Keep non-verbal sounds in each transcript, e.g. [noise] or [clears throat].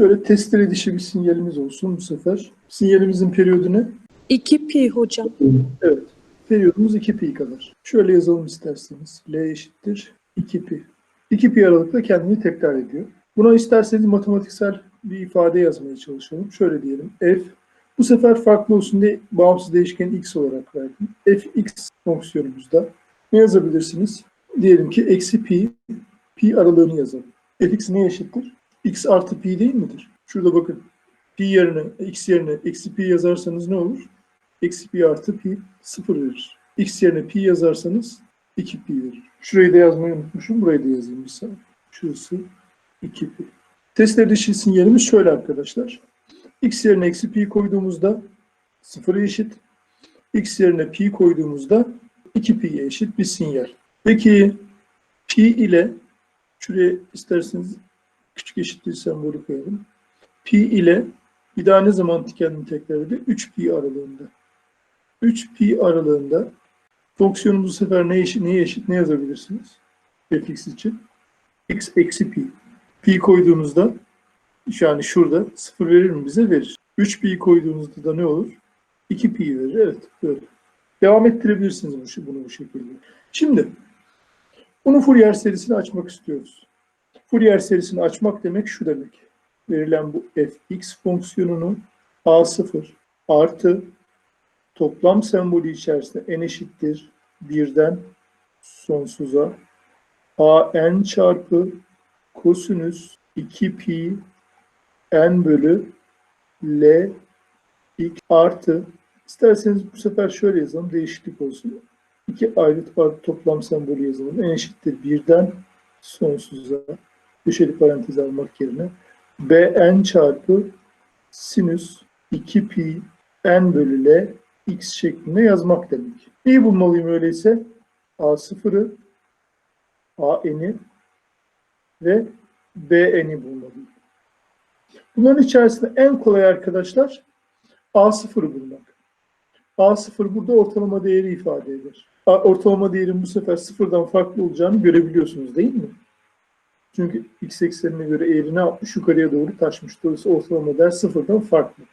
Şöyle testere dişi bir sinyalimiz olsun bu sefer. Sinyalimizin periyodu ne? 2 pi hocam. Evet. Periyodumuz 2 pi kadar. Şöyle yazalım isterseniz. L eşittir 2 pi. 2 pi aralıkla kendini tekrar ediyor. Buna isterseniz matematiksel bir ifade yazmaya çalışalım. Şöyle diyelim. F bu sefer farklı olsun diye bağımsız değişken x olarak verdim. fx fonksiyonumuzda ne yazabilirsiniz? Diyelim ki eksi pi, pi aralığını yazalım. fx neye eşittir? X artı pi değil midir? Şurada bakın. Pi yerine, x yerine eksi pi yazarsanız ne olur? Eksi pi artı pi sıfır verir. X yerine pi yazarsanız 2 pi verir. Şurayı da yazmayı unutmuşum. Burayı da yazayım bir saniye. Şurası 2 pi. Testler dışı sinyalimiz şöyle arkadaşlar. X yerine eksi pi koyduğumuzda sıfıra eşit. X yerine pi koyduğumuzda 2 pi'ye eşit bir sinyal. Peki pi ile şuraya isterseniz küçük eşittir sembolü koyalım. Pi ile bir daha ne zaman kendini tekrar ediyor? 3 pi aralığında. 3 pi aralığında fonksiyonumuz bu sefer neye eşit, neye eşit ne yazabilirsiniz? fx için. x eksi pi. Pi koyduğunuzda yani şurada 0 verir mi bize? Verir. 3 pi koyduğunuzda da ne olur? 2 pi verir. Evet böyle. Devam ettirebilirsiniz bu- bunu bu şekilde. Şimdi bunu Fourier serisini açmak istiyoruz. Fourier serisini açmak demek şu demek. Verilen bu fx fonksiyonunu a0 artı toplam sembolü içerisinde n eşittir birden sonsuza a n çarpı kosinüs 2 pi n bölü l x artı isterseniz bu sefer şöyle yazalım değişiklik olsun. İki ayrı toplam sembolü yazalım. n eşittir birden sonsuza köşeli parantez almak yerine bn çarpı sinüs 2 pi n bölü l x şeklinde yazmak demek. Neyi bulmalıyım öyleyse? A0'ı, AN'i ve BN'i bulmalıyım. Bunların içerisinde en kolay arkadaşlar A0'ı bulmak. A0 burada ortalama değeri ifade eder. Ortalama değerin bu sefer sıfırdan farklı olacağını görebiliyorsunuz değil mi? Çünkü x eksenine göre eğri ne yapmış? Yukarıya doğru taşmış. Dolayısıyla ortalama değer sıfırdan farklı.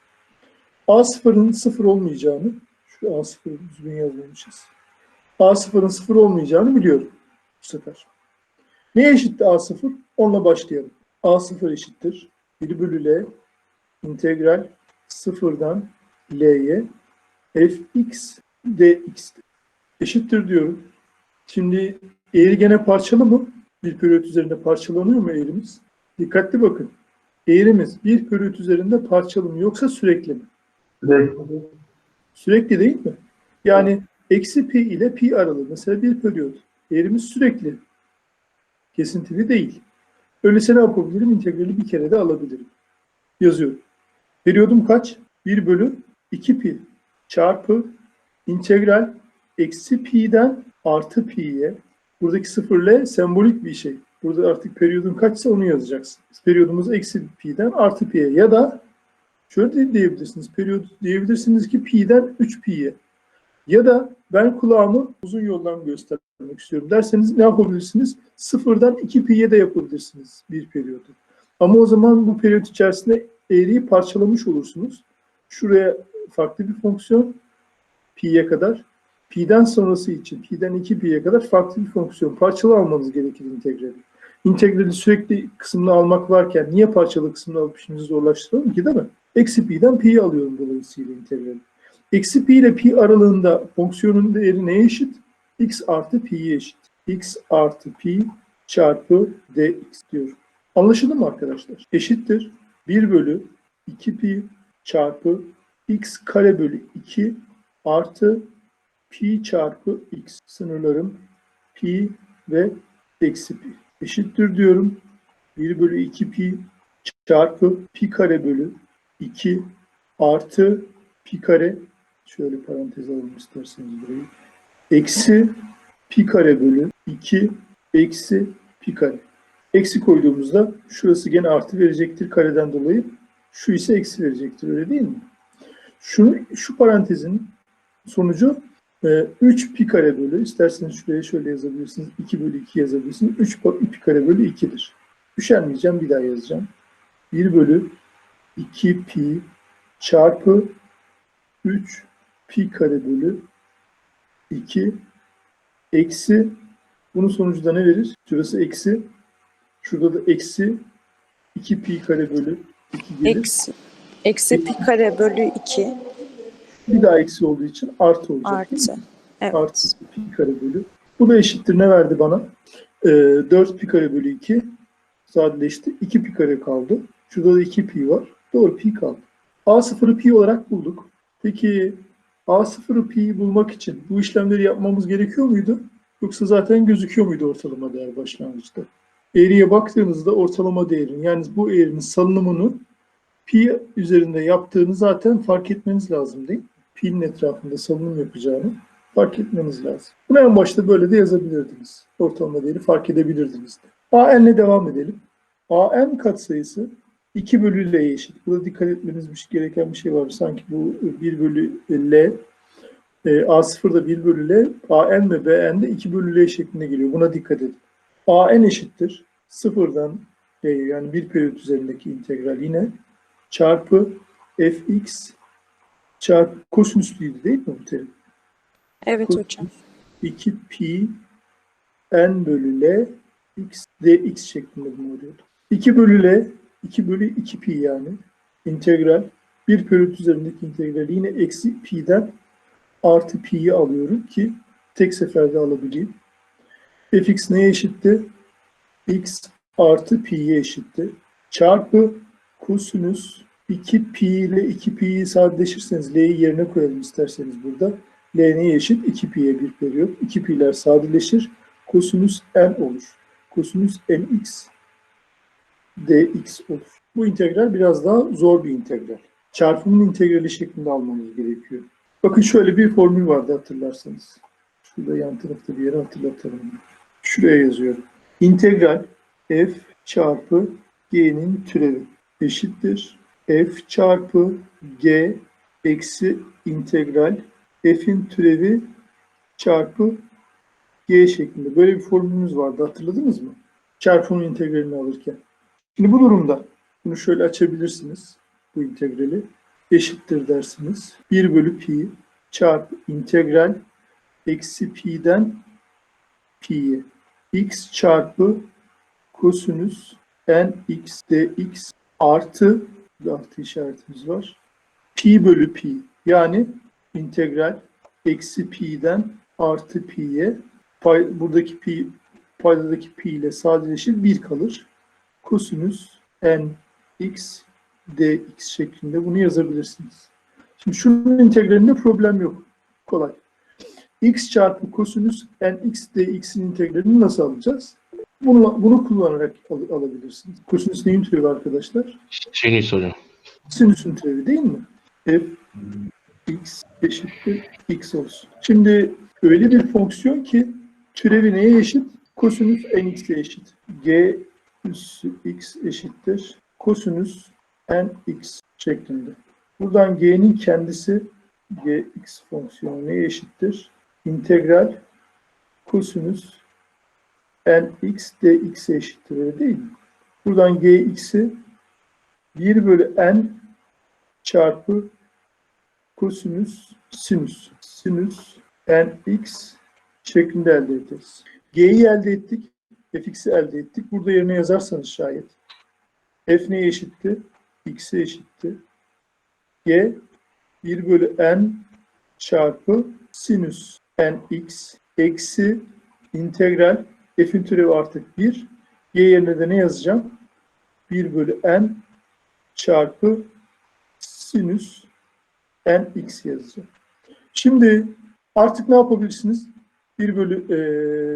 A0'ın sıfır olmayacağını, şu A0'ı düzgün yazmamışız. A0'ın sıfır olmayacağını biliyorum bu sefer. Neye eşitti A0? Onunla başlayalım. A0 eşittir. 1 bölü L integral sıfırdan L'ye fx dx eşittir diyorum. Şimdi eğri gene parçalı mı? Bir periyot üzerinde parçalanıyor mu eğrimiz? Dikkatli bakın. Eğrimiz bir periyot üzerinde parçalı mı yoksa sürekli mi? Sürekli değil mi? Yani eksi pi ile pi aralığı mesela bir periyot. Eğrimiz sürekli. Kesintili değil. Öyleyse ne yapabilirim? İntegrali bir kere de alabilirim. Yazıyorum. Periyodum kaç? 1 bölü 2 pi çarpı integral eksi pi'den artı pi'ye. Buradaki sıfırla sembolik bir şey. Burada artık periyodun kaçsa onu yazacaksın. Periyodumuz eksi pi'den artı pi'ye ya da Şöyle de diyebilirsiniz. Periyot diyebilirsiniz ki pi'den 3 pi'ye. Ya da ben kulağımı uzun yoldan göstermek istiyorum derseniz ne yapabilirsiniz? Sıfırdan 2 pi'ye de yapabilirsiniz bir periyodu. Ama o zaman bu periyot içerisinde eğriyi parçalamış olursunuz. Şuraya farklı bir fonksiyon pi'ye kadar. Pi'den sonrası için pi'den 2 pi'ye kadar farklı bir fonksiyon. Parçalı almanız gerekir integrali. İntegrali sürekli kısmını almak varken niye parçalı kısmını alıp işimizi zorlaştıralım ki değil mi? Eksi pi'den pi'yi alıyorum dolayısıyla integrali. Eksi pi ile pi aralığında fonksiyonun değeri neye eşit? x artı pi'ye eşit. x artı pi çarpı dx diyorum. Anlaşıldı mı arkadaşlar? Eşittir 1 bölü 2 pi çarpı x kare bölü 2 artı pi çarpı x. Sınırlarım pi ve eksi pi. Eşittir diyorum. 1 bölü 2 pi çarpı pi kare bölü 2 artı pi kare şöyle parantez alalım isterseniz burayı. Eksi pi kare bölü 2 eksi pi kare. Eksi koyduğumuzda şurası gene artı verecektir kareden dolayı. Şu ise eksi verecektir öyle değil mi? Şunu, şu parantezin sonucu e, 3 pi kare bölü isterseniz şuraya şöyle yazabilirsiniz. 2 bölü 2 yazabilirsiniz. 3 pi kare bölü 2'dir. Üşenmeyeceğim bir daha yazacağım. 1 bölü 2 pi çarpı 3 pi kare bölü 2 eksi bunun sonucu da ne verir? Şurası eksi. Şurada da eksi 2 pi kare bölü 2 gelir. Eksi, eksi pi kare bölü 2 Bir daha eksi olduğu için artı olacak. artı. Evet. Artı pi kare bölü. Bu da eşittir. Ne verdi bana? Ee, 4 pi kare bölü 2 sadeleşti. 2 pi kare kaldı. Şurada da 2 pi var. Doğru pi kaldı. A sıfırı pi olarak bulduk. Peki A sıfırı pi'yi bulmak için bu işlemleri yapmamız gerekiyor muydu? Yoksa zaten gözüküyor muydu ortalama değer başlangıçta? Eğriye baktığınızda ortalama değerin yani bu eğrinin salınımını pi üzerinde yaptığını zaten fark etmeniz lazım değil mi? Pi'nin etrafında salınım yapacağını fark etmeniz lazım. Bunu en başta böyle de yazabilirdiniz. Ortalama değeri fark edebilirdiniz de. AN'le devam edelim. AN katsayısı 2 bölü L'ye eşit. Burada dikkat etmeniz gereken bir şey var. Sanki bu 1 bölü L, e, A0 da 1 bölü L, AN ve BN de 2 bölü L şeklinde geliyor. Buna dikkat edin. AN eşittir. Sıfırdan L'ye yani bir periyot üzerindeki integral yine çarpı fx çarpı kosinüslüydü değil mi bu terim? Evet hocam. 2 pi n bölü l x dx şeklinde bunu arıyordu. 2 bölü l 2 bölü 2 pi yani integral bir periyot üzerindeki integral yine eksi pi'den artı pi'yi alıyorum ki tek seferde alabileyim. fx neye eşitti? x artı pi'ye eşitti. Çarpı kosinüs 2 pi ile 2 pi'yi sadeleşirseniz l'yi yerine koyalım isterseniz burada. L neye eşit? 2 pi'ye bir periyot. 2 pi'ler sadeleşir. Kosinüs n olur. Kosinüs nx dx olur. Bu integral biraz daha zor bir integral. Çarpımın integrali şeklinde almamız gerekiyor. Bakın şöyle bir formül vardı hatırlarsanız. Şurada yan tarafta bir yere hatırlatalım. Şuraya yazıyorum. İntegral f çarpı g'nin türevi eşittir. F çarpı g eksi integral f'in türevi çarpı g şeklinde. Böyle bir formülümüz vardı hatırladınız mı? Çarpımın integralini alırken. Şimdi bu durumda bunu şöyle açabilirsiniz. Bu integrali eşittir dersiniz. 1 bölü pi çarpı integral eksi pi'den pi'ye x çarpı kosinüs n x dx artı bir artı işaretimiz var. Pi bölü pi yani integral eksi pi'den artı pi'ye pay, buradaki pi paydadaki pi ile sadeleşir 1 kalır. Kosinüs n x dx şeklinde bunu yazabilirsiniz. Şimdi şunun integralinde problem yok. Kolay. x çarpı kosinüs n x dx'in integralini nasıl alacağız? Bunu, bunu kullanarak al, alabilirsiniz. Kosinüs neyin türevi arkadaşlar? Sinüs hocam. Sinüsün türevi değil mi? f x eşittir x olsun. Şimdi öyle bir fonksiyon ki türevi neye eşit? Kosinüs nx'e eşit. g üssü x eşittir. Kosinüs nx şeklinde. Buradan g'nin kendisi gx fonksiyonu neye eşittir? İntegral kosinüs nx dx'e eşittir öyle değil mi? Buradan gx'i 1 bölü n çarpı kosinüs sinüs sinüs nx şeklinde elde ederiz. G'yi elde ettik. fx'i elde ettik. Burada yerine yazarsanız şayet f neye eşitti? x'e eşitti. g 1 bölü n çarpı sinüs nx eksi integral f'in türevi artık 1. g yerine de ne yazacağım? 1 bölü n çarpı sinüs nx yazacağım. Şimdi artık ne yapabilirsiniz? 1 bölü,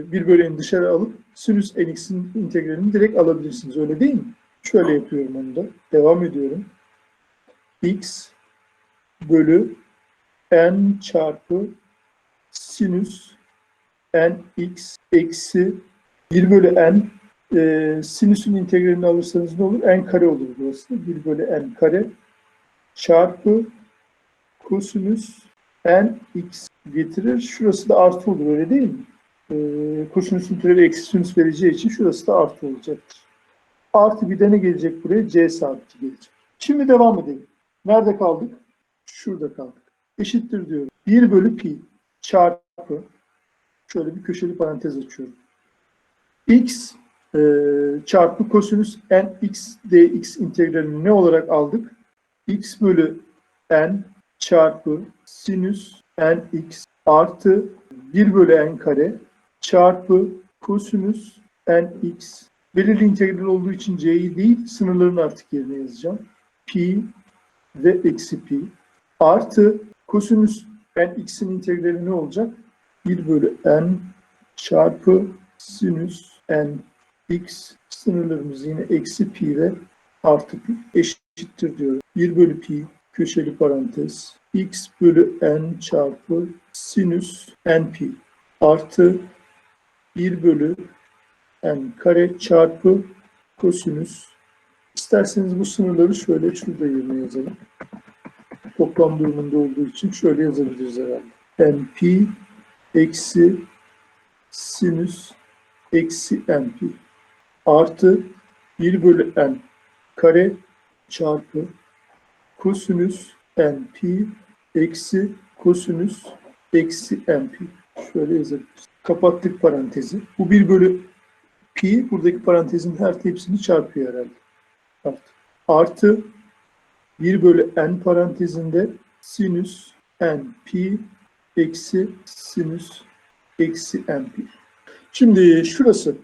e, 1 bölü n dışarı alıp sinüs nx'in integralini direkt alabilirsiniz. Öyle değil mi? Şöyle yapıyorum onu da. Devam ediyorum. x bölü n çarpı sinüs nx eksi 1 bölü n e, sinüsün integralini alırsanız ne olur? n kare olur burası. 1 bölü n kare çarpı kosinüs n x getirir. Şurası da artı olur öyle değil mi? E, kosinüsün türevi eksi sinüs vereceği için şurası da artı olacaktır. Artı bir de ne gelecek buraya? C sabiti gelecek. Şimdi devam edelim. Nerede kaldık? Şurada kaldık. Eşittir diyorum. 1 bölü pi çarpı şöyle bir köşeli parantez açıyorum. X e, çarpı kosinüs n x dx integralini ne olarak aldık? x bölü n çarpı sinüs n x artı 1 bölü n kare çarpı kosinüs n x belirli integral olduğu için c'yi değil sınırlarını artık yerine yazacağım. pi ve eksi pi artı kosinüs n x'in integrali ne olacak? 1 bölü n çarpı sinüs n x sınırlarımız yine eksi pi ve artı pi eşittir diyorum. 1 bölü pi köşeli parantez x bölü n çarpı sinüs n pi artı 1 bölü n kare çarpı kosinüs İsterseniz bu sınırları şöyle şurada yerine yazalım. Toplam durumunda olduğu için şöyle yazabiliriz herhalde. np eksi sinüs eksi np artı 1 bölü n kare çarpı kosinüs np eksi kosinüs eksi np. Şöyle yazabiliriz. Kapattık parantezi. Bu 1 bölü pi buradaki parantezin her hepsini çarpıyor herhalde. Artı. Artı 1 bölü n parantezinde sinüs n pi eksi sinüs eksi n pi. Şimdi şurası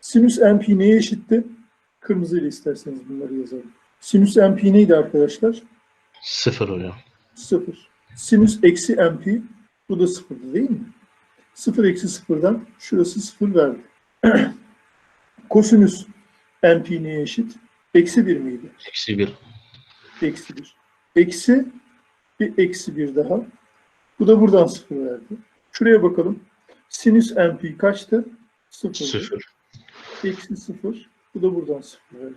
sinüs pi neye eşitti? Kırmızı ile isterseniz bunları yazalım. Sinüs pi neydi arkadaşlar? Sıfır hocam. 0. Sinüs eksi pi bu da 0'dı değil mi? 0 eksi 0'dan şurası 0 verdi. [clears throat] Kosinüs pi neye eşit? Eksi 1 miydi? Eksi bir. Eksi 1. Eksi bir eksi 1 daha. Bu da buradan 0 verdi. Şuraya bakalım. Sinüs n pi kaçtı? 0. Sıfır. Eksi 0. Bu da buradan 0 verdi.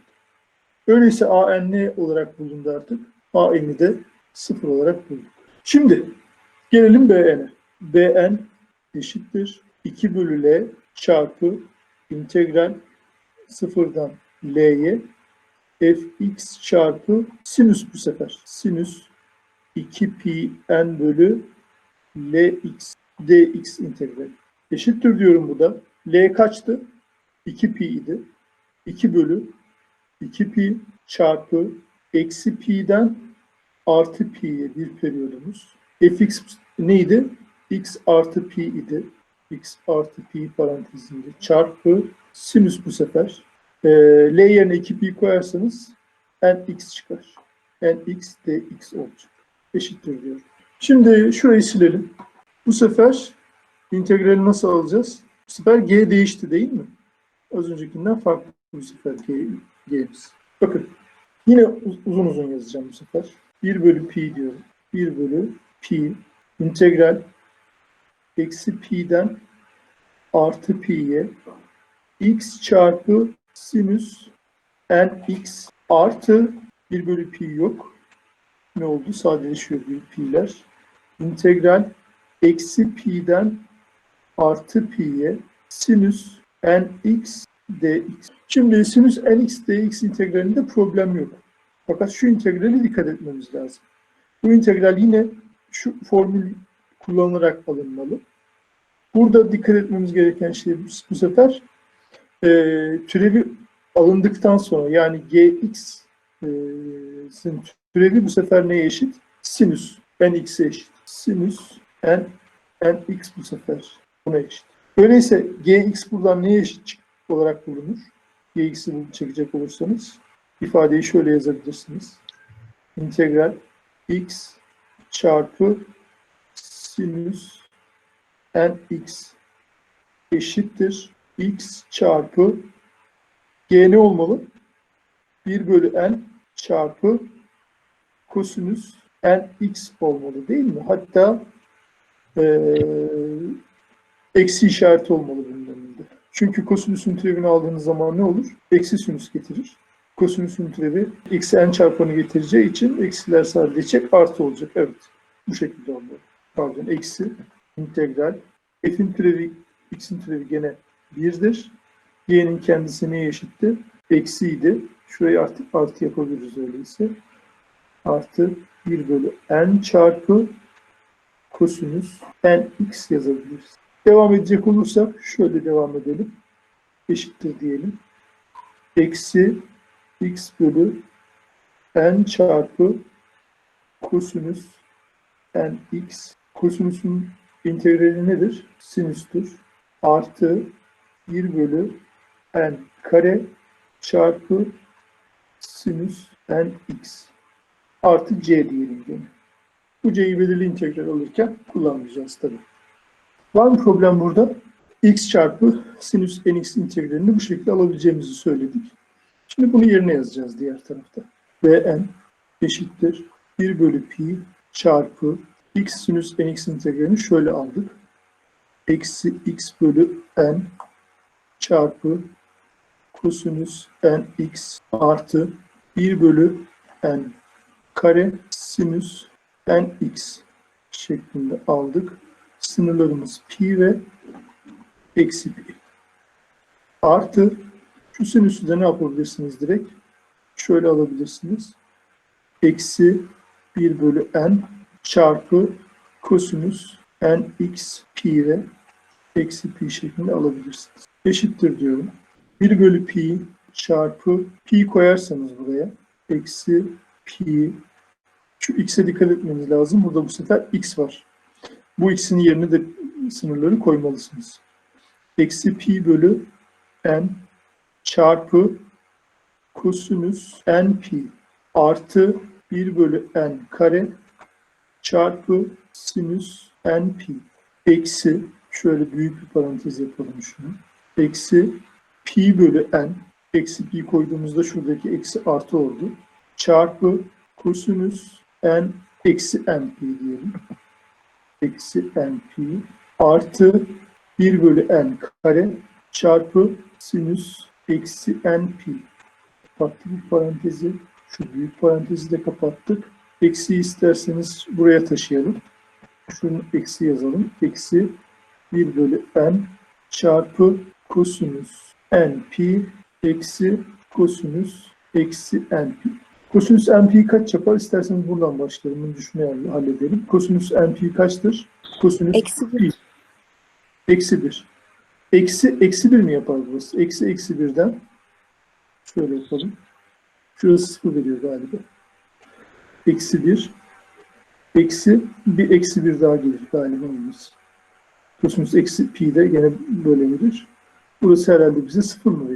Öyleyse a n ne olarak bulundu artık? a n'i de 0 olarak bulduk. Şimdi gelelim bn'e. bn eşittir 2 bölü l çarpı integral sıfırdan l'ye fx çarpı sinüs bu sefer. Sinüs 2 pi n bölü lx dx integrali. Eşittir diyorum bu da. L kaçtı? 2 pi idi. 2 bölü 2 pi çarpı eksi pi'den artı pi'ye bir periyodumuz. fx neydi? x artı pi idi. x artı pi parantezinde çarpı sinüs bu sefer. Ee, L yerine 2 pi koyarsanız nx çıkar. nx dx olacak. Eşittir diyor. Şimdi şurayı silelim. Bu sefer integrali nasıl alacağız? Bu sefer g değişti değil mi? Az öncekinden farklı bu sefer g, g'miz. Bakın yine uz- uzun uzun yazacağım bu sefer. 1 bölü pi diyorum. 1 bölü pi integral eksi pi'den artı pi'ye x çarpı sinüs nx artı 1 bölü pi yok. Ne oldu? Sadeleşiyor büyük pi'ler. İntegral eksi pi'den artı pi'ye sinüs nx dx. Şimdi sinüs nx dx integralinde problem yok. Fakat şu integrale dikkat etmemiz lazım. Bu integral yine şu formül kullanılarak alınmalı. Burada dikkat etmemiz gereken şey bu, sefer e, türevi alındıktan sonra yani gx'in türevi bu sefer neye eşit? Sinüs nx'e eşit. Sinüs n nx bu sefer buna eşit. Öyleyse gx buradan neye eşit olarak bulunur? gx'i bulup çekecek olursanız ifadeyi şöyle yazabilirsiniz. İntegral x çarpı sinüs nx eşittir x çarpı g ne olmalı? 1 bölü n çarpı kosinüs nx olmalı değil mi? Hatta eee, eksi işareti olmalı bunun önünde. Çünkü kosinüsün türevini aldığınız zaman ne olur? Eksi sinüs getirir. Kosinüsün türevi eksi n çarpanı getireceği için eksiler sadeleşecek, artı olacak. Evet. Bu şekilde olmalı. Pardon, eksi integral. F'in türevi, x'in türevi gene 1'dir. Y'nin kendisi neye eşitti? eksiydi. Şurayı artık artı yapabiliriz öyleyse. Artı 1 bölü n çarpı kosinüs nx yazabiliriz. Devam edecek olursak şöyle devam edelim. Eşittir diyelim. Eksi x bölü n çarpı kosinüs nx. Kosinüsün integrali nedir? Sinüstür. Artı 1 bölü n kare çarpı sinüs nx. Artı c diyelim. Bu c'yi belirli integral alırken kullanmayacağız tabii. Var mı problem burada? x çarpı sinüs nx integralini bu şekilde alabileceğimizi söyledik. Şimdi bunu yerine yazacağız diğer tarafta. Vn eşittir 1 bölü pi çarpı x sinüs nx integralini şöyle aldık. Eksi x bölü n çarpı kosinüs nx artı 1 bölü n kare sinüs nx şeklinde aldık. Sınırlarımız pi ve eksi pi. Artı şu sinüsü de ne yapabilirsiniz direkt? Şöyle alabilirsiniz. Eksi 1 bölü n çarpı kosinüs nx pi ve eksi pi şeklinde alabilirsiniz. Eşittir diyorum. 1 bölü pi çarpı pi koyarsanız buraya eksi pi şu x'e dikkat etmeniz lazım. Burada bu sefer x var. Bu x'in yerine de sınırları koymalısınız. Eksi pi bölü n çarpı kosinüs n pi artı 1 bölü n kare çarpı sinüs n pi eksi şöyle büyük bir parantez yapalım şunu. Eksi pi bölü n eksi pi koyduğumuzda şuradaki eksi artı oldu. Çarpı kosinüs n eksi n pi diyelim. Eksi n pi artı 1 bölü n kare çarpı sinüs eksi n pi. Kapattık parantezi. Şu büyük parantezi de kapattık. Eksi isterseniz buraya taşıyalım. Şunu eksi yazalım. Eksi 1 bölü n çarpı kosinüs n pi eksi kosinüs eksi n pi. Kosinüs n pi kaç yapar? İsterseniz buradan başlayalım. Bunu düşünmeye halledelim. Kosinüs n pi kaçtır? Kosinüs Eksi pi. Eksi 1. Eksi, eksi 1 mi yapar burası? Eksi eksi 1'den şöyle yapalım. Şurası 0 veriyor galiba. Eksi 1. Eksi bir eksi 1 daha gelir galiba olmaz. Kosinüs eksi pi de gene böyle verir. Burası herhalde bize 0 mı?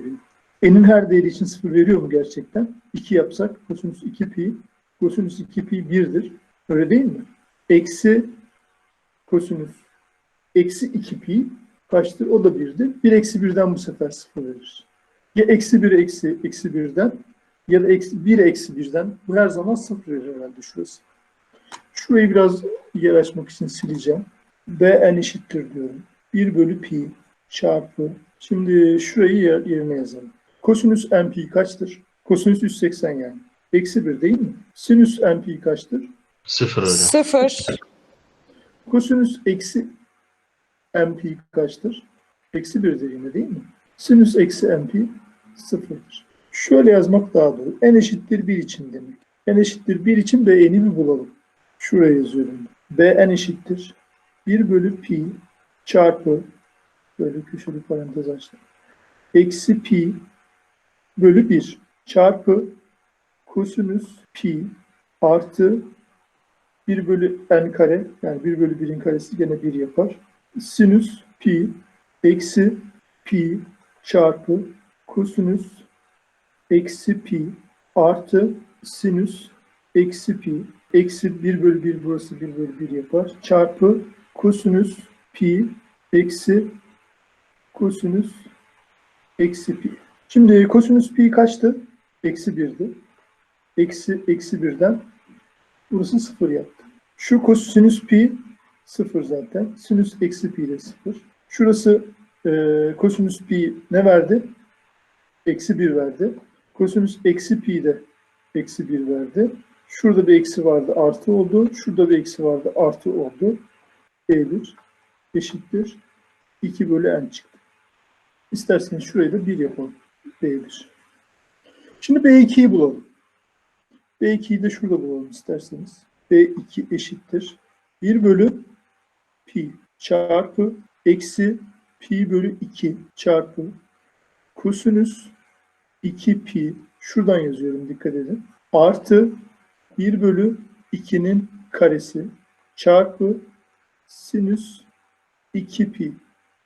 N'in her değeri için 0 veriyor mu gerçekten? 2 yapsak kosinüs 2 pi, kosinüs 2 pi 1'dir. Öyle değil mi? Eksi kosinüs eksi 2 pi kaçtır? O da 1'dir. 1 eksi 1'den bu sefer 0 verir. Ya eksi 1 eksi eksi 1'den ya da eksi 1 eksi 1'den bu her zaman 0 verir herhalde şurası. Şurayı biraz yer açmak için sileceğim. Bn eşittir diyorum. 1 bölü pi çarpı. Şimdi şurayı yer- yerine yazalım. Kosinüs n pi kaçtır? Kosinüs 180 yani. Eksi 1 değil mi? Sinüs n pi kaçtır? Sıfır hocam. Sıfır. Kosinüs eksi n pi kaçtır? Eksi 1'dir yine değil mi? Sinüs eksi n pi sıfırdır. Şöyle yazmak daha doğru. n eşittir 1 için demek. n eşittir 1 için bn'i bir bulalım. Şuraya yazıyorum. bn eşittir 1 bölü pi çarpı böyle köşeli parantez açtım. Eksi pi bölü 1 çarpı kosinüs pi artı 1 bölü n kare yani 1 bölü 1'in karesi gene 1 yapar. Sinüs pi eksi pi çarpı kosinüs eksi pi artı sinüs eksi pi eksi 1 bölü 1 burası 1 bölü 1 yapar. Çarpı kosinüs pi eksi kosinüs eksi pi. Şimdi kosinüs pi kaçtı? Eksi 1'di. Eksi, eksi 1'den burası 0 yaptı. Şu kosinüs pi 0 zaten. Sinüs eksi pi de 0. Şurası e, kosinüs pi ne verdi? Eksi 1 verdi. Kosinüs eksi pi de eksi 1 verdi. Şurada bir eksi vardı artı oldu. Şurada bir eksi vardı artı oldu. E1 eşittir. 2 bölü n çıktı. İsterseniz şurayı da 1 yapalım. B1. Şimdi B2'yi bulalım. B2'yi de şurada bulalım isterseniz. B2 eşittir. 1 bölü pi çarpı eksi pi bölü 2 çarpı kosinüs 2 pi şuradan yazıyorum dikkat edin. Artı 1 bölü 2'nin karesi çarpı sinüs 2 pi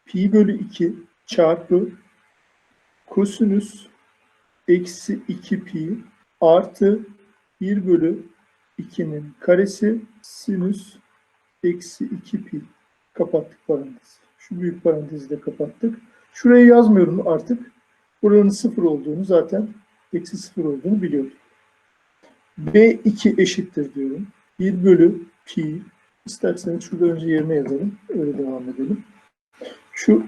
pi bölü 2 çarpı kosinüs eksi 2 pi artı 1 bölü 2'nin karesi sinüs eksi 2 pi. Kapattık parantezi. Şu büyük parantezi de kapattık. Şurayı yazmıyorum artık. Buranın sıfır olduğunu zaten eksi sıfır olduğunu biliyorum. B2 eşittir diyorum. 1 bölü pi. İsterseniz şurada önce yerine yazalım. Öyle devam edelim. Şu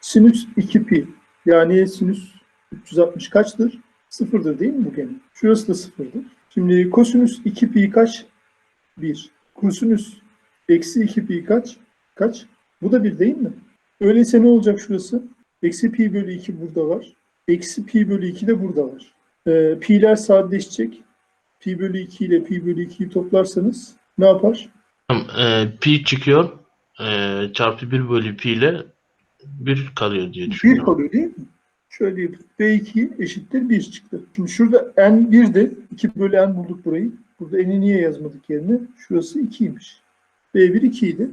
sinüs 2 pi. Yani sinüs 360 kaçtır? Sıfırdır değil mi bu gene? Şurası da sıfırdır. Şimdi kosinüs 2 pi kaç? 1. Kosinüs eksi 2 pi kaç? Kaç? Bu da 1 değil mi? Öyleyse ne olacak şurası? Eksi pi bölü 2 burada var. Eksi pi bölü 2 de burada var. Ee, pi'ler sadeleşecek. Pi bölü 2 ile pi bölü 2'yi toplarsanız ne yapar? Tamam, e, pi çıkıyor. E, çarpı 1 bölü pi ile 1 kalıyor diye 1 düşünüyorum. kalıyor değil mi? Şöyle yapıp B2 eşittir 1 çıktı. Şimdi şurada n 1'di. 2 bölü n bulduk burayı. Burada n'i niye yazmadık yerine? Şurası 2'ymiş. B1 2 idi.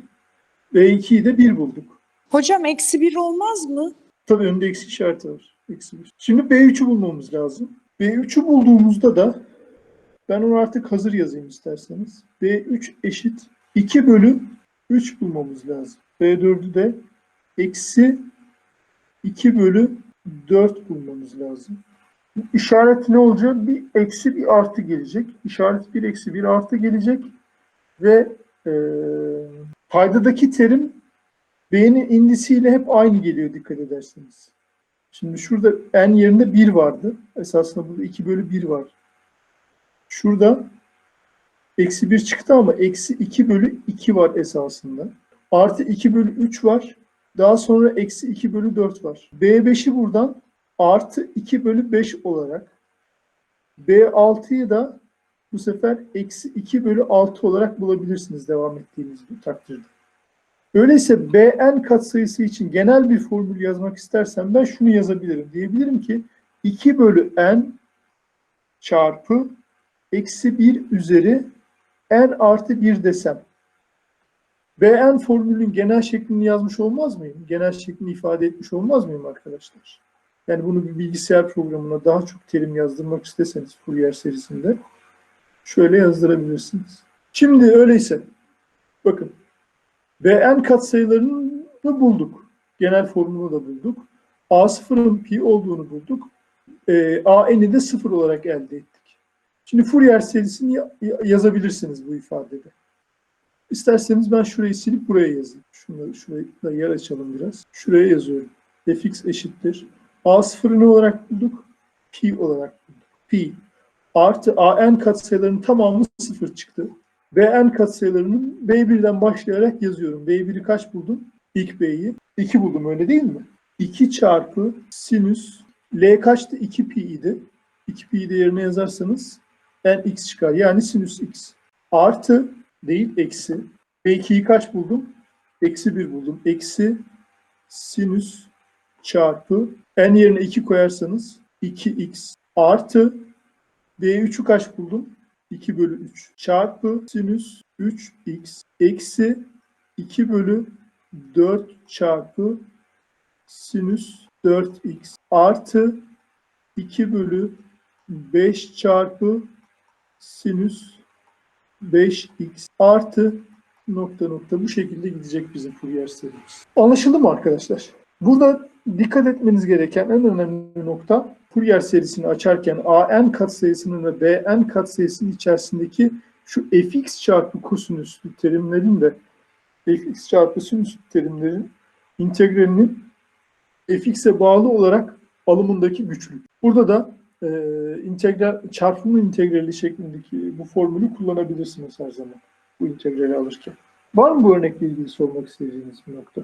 B2'yi de 1 bulduk. Hocam eksi bir olmaz mı? Tabii önde eksi işareti var. Eksi 1. Şimdi B3'ü bulmamız lazım. B3'ü bulduğumuzda da ben onu artık hazır yazayım isterseniz. B3 eşit 2 bölü 3 bulmamız lazım. B4'ü de eksi 2 bölü 4 bulmamız lazım. İşaret ne olacak? Bir eksi bir artı gelecek. İşaret bir eksi bir artı gelecek. Ve e, paydadaki terim B'nin indisiyle hep aynı geliyor dikkat ederseniz. Şimdi şurada n yerinde 1 vardı. Esasında burada 2 bölü 1 var. Şurada eksi 1 çıktı ama eksi 2 bölü 2 var esasında. Artı 2 bölü 3 var. Daha sonra eksi 2 bölü 4 var. B5'i buradan artı 2 bölü 5 olarak B6'yı da bu sefer eksi 2 bölü 6 olarak bulabilirsiniz devam ettiğiniz bir takdirde. Öyleyse Bn katsayısı için genel bir formül yazmak istersem ben şunu yazabilirim. Diyebilirim ki 2 bölü n çarpı eksi 1 üzeri n artı 1 desem. Bn formülün genel şeklini yazmış olmaz mıyım? Genel şeklini ifade etmiş olmaz mıyım arkadaşlar? Yani bunu bir bilgisayar programına daha çok terim yazdırmak isteseniz Fourier serisinde şöyle yazdırabilirsiniz. Şimdi öyleyse bakın Bn katsayılarını bulduk. Genel formülü de bulduk. A0'ın pi olduğunu bulduk. E, An'i de 0 olarak elde ettik. Şimdi Fourier serisini ya- ya- yazabilirsiniz bu ifadede. İsterseniz ben şurayı silip buraya yazayım. Şunu, şurayı da yer açalım biraz. Şuraya yazıyorum. fx eşittir. A0'ı ne olarak bulduk? Pi olarak bulduk. Pi artı an katsayılarının tamamı 0 çıktı. Bn katsayılarının B1'den başlayarak yazıyorum. B1'i kaç buldum? İlk B'yi. 2 buldum öyle değil mi? 2 çarpı sinüs L kaçtı? 2 pi idi. 2 pi'yi de yerine yazarsanız n x çıkar. Yani sinüs x. Artı değil eksi. B2'yi kaç buldum? Eksi 1 buldum. Eksi sinüs çarpı n yerine 2 koyarsanız 2x artı B3'ü kaç buldum? 2 bölü 3 çarpı sinüs 3x eksi 2 bölü 4 çarpı sinüs 4x artı 2 bölü 5 çarpı sinüs 5x artı nokta nokta bu şekilde gidecek bizim Fourier serimiz. Anlaşıldı mı arkadaşlar? Burada dikkat etmeniz gereken en önemli nokta Fourier serisini açarken an katsayısının ve bn katsayısının içerisindeki şu fx çarpı kosinüslü terimlerin de fx çarpı sinüs terimlerin integralinin fx'e bağlı olarak alımındaki güçlük. Burada da e, integral çarpımın integrali şeklindeki bu formülü kullanabilirsiniz her zaman bu integrali alırken. Var mı bu örnekle ilgili sormak istediğiniz bir nokta?